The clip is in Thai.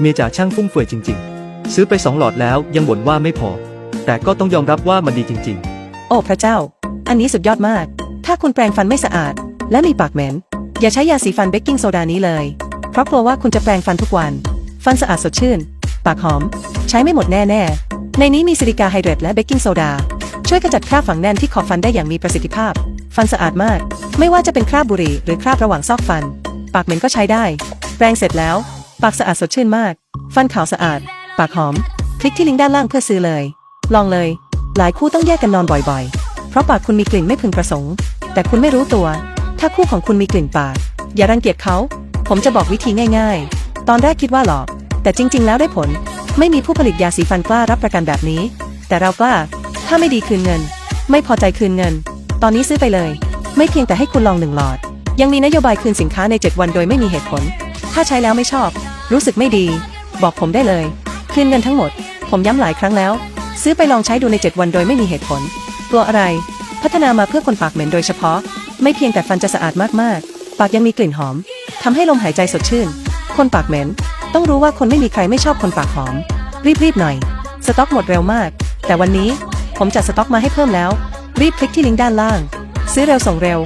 เมียจ๋าช่างฟุ่มเฟือยจริง ๆ ซื้อไปสองหลอดแล้วยังบ่นว่าไม่พอ แต่ก็ต้องยอมรับว่ามันดีจริง โอ้พระเจ้า อันนี้สุดยอดมาก ถ้าคุณแปรงฟันไม่สะอาด และมีปากเหม็น อย่าใช้ยาสีฟันเบกกิ้งโซดานี้เลย เพราะกลัวว่าคุณจะแปรงฟันทุกวัน ฟันสะอาดสดชื่น ปากหอม ใช้ไม่หมดแน่ๆ ในนี้มีซิลิกาไฮเดรตและเบกกิ้งโซดา ช่วยกระจัดคราบฝังแน่นที่ขอบฟันได้อย่างมีประสิทธิภาพ ฟันสะอาดมาก ไม่ว่าจะเป็นคราบบุหรี่หรือคราบระหว่างซอกฟัน ปากเหม็นก็ใช้ได้ แปรงเสร็จแล้ว ปากสะอาดสดชื่นมาก ฟันขาวสะอาด ปากหอม คลิกที่ลิงก์ด้านล่างเพื่อซื้อเลย ลองเลย หลายคู่ต้องแยกกันนอนบ่อยๆ เพราะปากคุณมีกลิ่นไม่พึงประสงค์ แต่คุณไม่รู้ตัว ถ้าคู่ของคุณมีกลิ่นปาก อย่ารังเกียจเขา ผมจะบอกวิธีง่าย ๆ ตอนแรกคิดว่าหลอก แต่จริง ๆ แล้วได้ผล ไม่มีผู้ผลิตยาสีฟันกล้ารับประกันแบบนี้ แต่เรากล้า ถ้าไม่ดีคืนเงิน ไม่พอใจคืนเงิน ตอนนี้ซื้อไปเลย ไม่เพียงแต่ให้คุณลองหนึ่งหลอด ยังมีนโยบายคืนสินค้าใน 7 วันโดยไม่มีเหตุผล ถ้าใช้แล้วไม่ชอบ รู้สึกไม่ดี บอกผมได้เลย คืนเงินทั้งหมด ผมย้ำหลายครั้งแล้ว ซื้อไปลองใช้ดูใน 7 วันโดยไม่มีเหตุผล กลัวอะไร พัฒนามาเพื่อคนปากเหม็นโดยเฉพาะ ไม่เพียงแต่ฟันจะสะอาดมากๆ ปากยังมีกลิ่นหอมทำให้ลมหายใจสดชื่น คนปากเหม็น ต้องรู้ว่าคนไม่มีใครไม่ชอบคนปากหอม รีบๆหน่อย สต็อกหมดเร็วมาก แต่วันนี้ ผมจัดสต็อกมาให้เพิ่มแล้ว รีบคลิกที่ลิงก์ด้านล่าง ซื้อเร็วส่งเร็ว